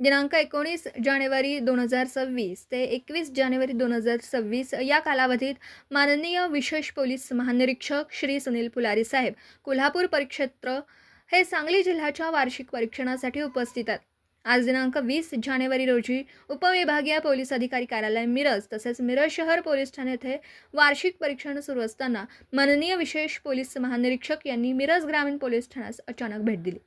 दिनांक एकोणीस जानेवारी दोन हजार सव्वीस ते एकवीस जानेवारी दोन हजार सव्वीस या कालावधीत माननीय विशेष पोलीस महानिरीक्षक श्री सुनील पुलारी साहेब कोल्हापूर परिक्षेत्र हे सांगली जिल्ह्याच्या वार्षिक परीक्षणासाठी उपस्थित आहेत. आज दिनांक वीस जानेवारी रोजी उपविभागीय पोलीस अधिकारी कार्यालय मिरज तसेच मिरज शहर पोलीस ठाणे येथे वार्षिक परीक्षण सुरू असताना माननीय विशेष पोलीस महानिरीक्षक यांनी मिरज ग्रामीण पोलीस ठाण्यास अचानक भेट दिली.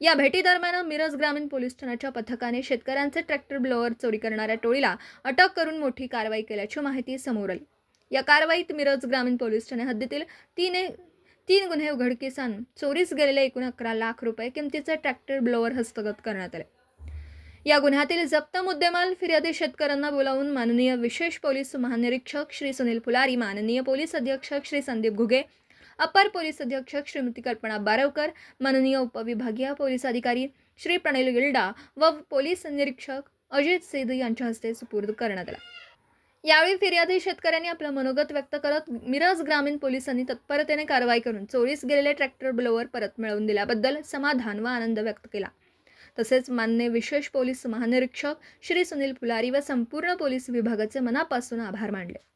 या भेटीदरम्यान मिरज ग्रामीण पोलीस ठाण्याच्या पथकाने शेतकऱ्यांचे ट्रॅक्टर ब्लोअर चोरी करणाऱ्या टोळीला अटक करून मोठी कारवाई केल्याची माहिती समोर आली. या कारवाईत मिरज ग्रामीण पोलीस ठाणे हद्दीतील तीन तीन गुन्हे उघडकीस आणून चोरीस गेलेले एकूण अकरा लाख रुपये किमतीचे ट्रॅक्टर ब्लोअर हस्तगत करण्यात आले. या गुन्ह्यातील जप्त मुद्देमाल फिर्यादी शेतकऱ्यांना बोलावून माननीय विशेष पोलीस महानिरीक्षक श्री सुनील फुलारी माननीय पोलीस अधीक्षक श्री संदीप घुगे अपर पोलीस अधीक्षक श्रीमती कल्पना बारवकर माननीय उपविभागीय पोलीस अधिकारी श्री प्रणिल गिल्डा व पोलीस निरीक्षक अजित सेद यांच्या हस्ते सुपूर्द करण्यात आला. यावेळी फिर्यादी शेतकऱ्यांनी आपलं मनोगत व्यक्त करत मिरज ग्रामीण पोलिसांनी तत्परतेने कारवाई करून चोरीस गेलेले ट्रॅक्टर ब्लोअर परत मिळवून दिल्याबद्दल समाधान व आनंद व्यक्त केला. तसेच मान्य विशेष पोलीस महानिरीक्षक श्री सुनील पुलारी व संपूर्ण पोलीस विभागाचे मनापासून आभार मानले.